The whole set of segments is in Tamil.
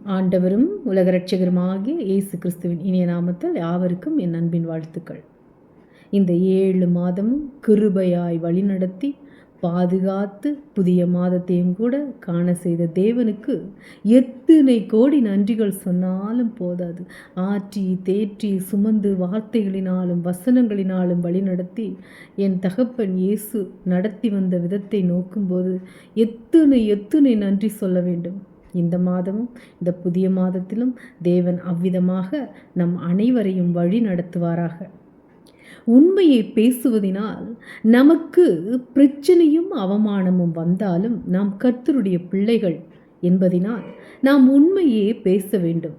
ஆண்டவரும் உலக ரட்சகருமாகிய இயேசு கிறிஸ்துவின் இனிய நாமத்தில் யாவருக்கும் என் அன்பின் வாழ்த்துக்கள். இந்த ஏழு மாதமும் கிருபையாய் வழிநடத்தி பாதுகாத்து புதிய மாதத்தையும் கூட காண செய்த தேவனுக்கு எத்தனை கோடி நன்றிகள் சொன்னாலும் போதாது. ஆற்றி தேற்றி சுமந்து வார்த்தைகளினாலும் வசனங்களினாலும் வழிநடத்தி என் தகப்பன் இயேசு நடத்தி வந்த விதத்தை நோக்கும்போது எத்தனை எத்தனை நன்றி சொல்ல வேண்டும். இந்த மாதமும் இந்த புதிய மாதத்திலும் தேவன் அவ்விதமாக நம் அனைவரையும் வழி நடத்துவாராக. உண்மையை பேசுவதினால் நமக்கு பிரச்சனையும் அவமானமும் வந்தாலும் நாம் கர்த்தருடைய பிள்ளைகள் என்பதினால் நாம் உண்மையே பேச வேண்டும்.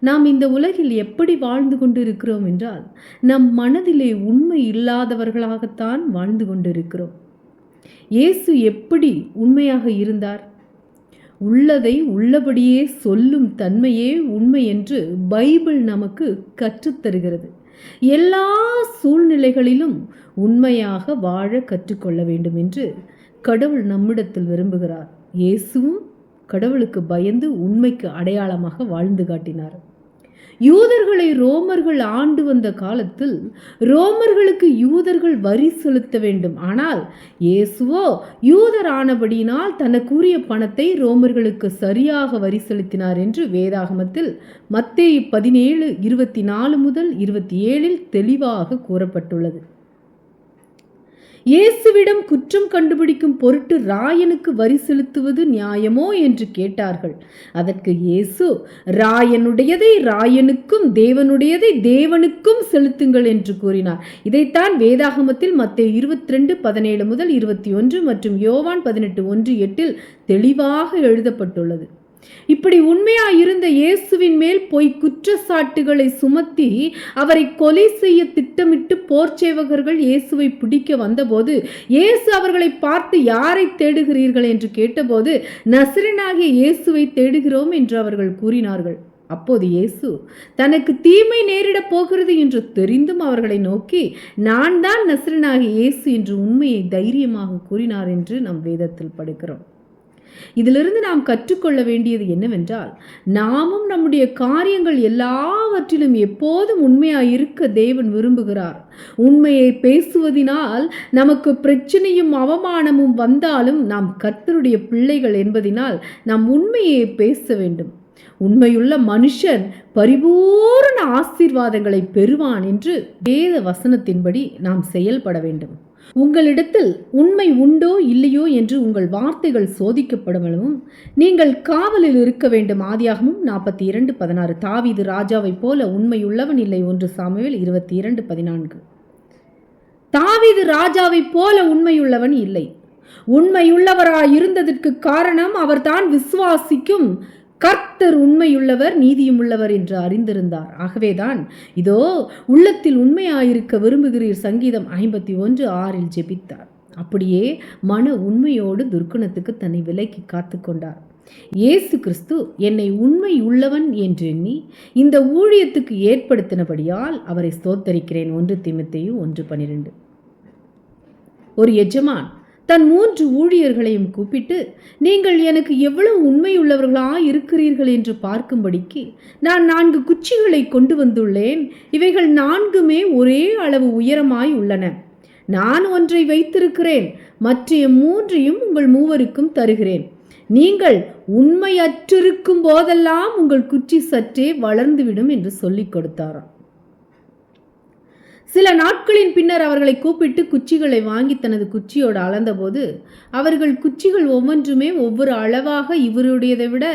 நாம் இந்த உலகில் எப்படி வாழ்ந்து கொண்டிருக்கிறோம் என்றால் நம் மனதிலே உண்மை இல்லாதவர்களாகத்தான் வாழ்ந்து கொண்டிருக்கிறோம். இயேசு எப்படி உண்மையாக இருந்தார்? உள்ளதை உள்ளபடியே சொல்லும் தன்மையே உண்மை என்று பைபிள் நமக்கு கற்றுத்தருகிறது. எல்லா சூழ்நிலைகளிலும் உண்மையாக வாழ கற்றுக்கொள்ள வேண்டும் என்று கடவுள் நம்மிடத்தில் விரும்புகிறார். இயேசுவும் கடவுளுக்கு பயந்து உண்மைக்கு அடையாளமாக வாழ்ந்து காட்டினார். யூதர்களை ரோமர்கள் ஆண்டு வந்த காலத்தில் ரோமர்களுக்கு யூதர்கள் வரி செலுத்த வேண்டும். ஆனால் இயேசுவோ யூதர் ஆனபடியினால் தனக்குரிய பணத்தை ரோமர்களுக்கு சரியாக வரி செலுத்தினார் என்று வேதாகமத்தில் மத்தேயு பதினேழு இருபத்தி நாலு முதல் இருபத்தி ஏழில் தெளிவாக கூறப்பட்டுள்ளது. இயேசுவிடம் குற்றம் கண்டுபிடிக்கும் பொருட்டு ராயனுக்கு வரி செலுத்துவது நியாயமோ என்று கேட்டார்கள். அதற்கு இயேசு ராயனுடையதை ராயனுக்கும் தேவனுடையதை தேவனுக்கும் செலுத்துங்கள் என்று கூறினார். இதைத்தான் வேதாகமத்தில் மத்திய இருபத்தி ரெண்டு பதினேழு முதல் இருபத்தி ஒன்று மற்றும் யோவான் பதினெட்டு ஒன்று எட்டில் தெளிவாக எழுதப்பட்டுள்ளது. இப்படி உண்மையாய் இருந்த இயேசுவின் மேல் பொய் குற்றச்சாட்டுகளை சுமத்தி அவரை கொலை செய்ய திட்டமிட்டு போர்ச்சேவகர்கள் இயேசுவை பிடிக்க வந்தபோது இயேசு அவர்களை பார்த்து யாரை தேடுகிறீர்கள் என்று கேட்டபோது நசிரனாகிய இயேசுவை தேடுகிறோம் என்று அவர்கள் கூறினார்கள். அப்போது இயேசு தனக்கு தீமை நேரிடப் போகிறது என்று தெரிந்தும் அவர்களை நோக்கி நான் தான் நசிரனாகிய இயேசு என்று உண்மையை தைரியமாக கூறினார் என்று நம் வேதத்தில் படுக்கிறோம். இதிலிருந்து நாம் கற்றுக்கொள்ள வேண்டியது என்னவென்றால் நாமும் நம்முடைய காரியங்கள் எல்லாவற்றிலும் எப்போதும் உண்மையாக இருக்க தேவன் விரும்புகிறார். உண்மையை பேசுவதினால் நமக்கு பிரச்சனையும் அவமானமும் வந்தாலும் நாம் கர்த்தருடைய பிள்ளைகள் என்பதினால் நாம் உண்மையை பேச வேண்டும். உண்மையுள்ள மனுஷன் பரிபூரண ஆசீர்வாதங்களை பெறுவான் என்று வேத வசனத்தின்படி நாம் செயல்பட வேண்டும். உங்களிடத்தில் உண்மை உண்டோ இல்லையோ என்று உங்கள் வார்த்தைகள் சோதிக்கப்படவும் நீங்கள் காவலில் இருக்க வேண்டும் ஆதியாகமும் நாற்பத்தி இரண்டு பதினாறு. தாவீது ராஜாவைப் போல உண்மையுள்ளவன் இல்லை. ஒன்று சாமுவேல் இருபத்தி இரண்டு பதினான்கு. தாவீது ராஜாவைப் போல உண்மையுள்ளவன் இல்லை. உண்மையுள்ளவராய் இருந்ததற்கு காரணம் அவர்தான் விசுவாசிக்கும் கர்த்தர் உண்மையுள்ளவர் நீதியும் உள்ளவர் என்று அறிந்திருந்தார். ஆகவேதான் இதோ உள்ளத்தில் உண்மையாயிருக்க விரும்புகிறீர் சங்கீதம் ஐம்பத்தி ஒன்று ஆறில் ஜெபித்தார். அப்படியே மன உண்மையோடு துர்க்குணத்துக்கு தன்னை விலக்கி காத்து கொண்டார். இயேசு கிறிஸ்து என்னை உண்மை உள்ளவன் என்று எண்ணி இந்த ஊழியத்துக்கு ஏற்படுத்தினபடியால் அவரை ஸ்தோத்தரிக்கிறேன். ஒன்று திமுத்தையும் ஒன்று பனிரெண்டு ஒரு எஜமான் தன் மூன்று ஊழியர்களையும் கூப்பிட்டு நீங்கள் எனக்கு எவ்வளவு உண்மையுள்ளவர்களாக இருக்கிறீர்கள் என்று பார்க்கும்படிக்கு நான் நான்கு குச்சிகளை கொண்டு வந்துள்ளேன். இவைகள் நான்குமே ஒரே அளவு உயரமாய் உள்ளன. நான் ஒன்றை வைத்திருக்கிறேன். மற்றைய மூன்றையும் உங்கள் மூவருக்கும் தருகிறேன். நீங்கள் உண்மையற்றிருக்கும் போதெல்லாம் உங்கள் குச்சி சற்றே வளர்ந்துவிடும் என்று சொல்லிக் கொடுத்தாராம். சில நாட்களின் பின்னர் அவர்களை கூப்பிட்டு குச்சிகளை வாங்கி தனது குச்சியோடு அளந்தபோது அவர்கள் குச்சிகள் ஒவ்வொன்றுமே ஒவ்வொரு அளவாக இவருடையதை விட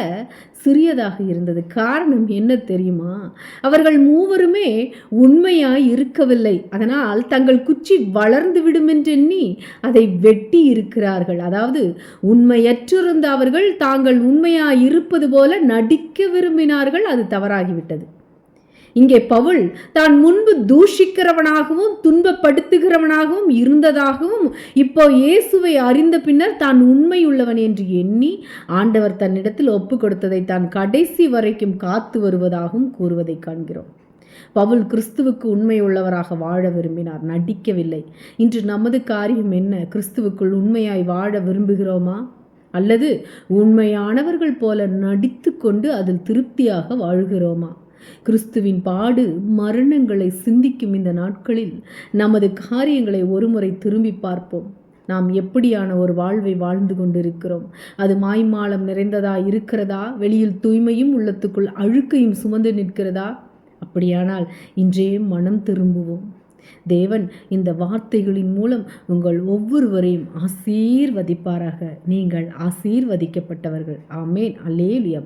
சிறியதாக இருந்தது. காரணம் என்ன தெரியுமா? அவர்கள் மூவருமே உண்மையாய் இருக்கவில்லை. அதனால் தங்கள் குச்சி வளர்ந்து விடும் என்றெண்ணி அதை வெட்டி இருக்கிறார்கள். அதாவது உண்மையற்றிருந்த அவர்கள் தாங்கள் உண்மையாய் இருப்பது போல நடிக்க விரும்பினார்கள் அது தவறாகிவிட்டது. இங்கே பவுல் தான் முன்பு தூஷிக்கிறவனாகவும் துன்பப்படுத்துகிறவனாகவும் இருந்ததாகவும் இப்போ இயேசுவை அறிந்த பின்னர் தான் உண்மையுள்ளவன் என்று எண்ணி ஆண்டவர் தன்னிடத்தில் ஒப்பு கொடுத்ததை தான் கடைசி வரைக்கும் காத்து வருவதாகவும் கூறுவதை காண்கிறோம். பவுல் கிறிஸ்துவுக்கு உண்மை உள்ளவராக வாழ விரும்பினார் நடிக்கவில்லை. இன்று நமது காரியம் என்ன? கிறிஸ்துவுக்குள் உண்மையாய் வாழ விரும்புகிறோமா? அல்லது உண்மையானவர்கள் போல நடித்து கொண்டு அதில் திருப்தியாக வாழ்கிறோமா? கிறிஸ்துவின் பாடு மரணங்களை சிந்திக்கும் இந்த நாட்களில் நமது காரியங்களை ஒருமுறை திரும்பி பார்ப்போம். நாம் எப்படியான ஒரு வாழ்வை வாழ்ந்து கொண்டிருக்கிறோம்? அது மாய்மாலம் நிறைந்ததா இருக்கிறதா? வெளியில் தூய்மையும் உள்ளத்துக்குள் அழுக்கையும் சுமந்து நிற்கிறதா? அப்படியானால் இன்றே மனம் திரும்புவோம். தேவன் இந்த வார்த்தைகளின் மூலம் உங்கள் ஒவ்வொருவரையும் ஆசீர்வதிப்பாராக. நீங்கள் ஆசீர்வதிக்கப்பட்டவர்கள். ஆமேன். அல்லேலியா.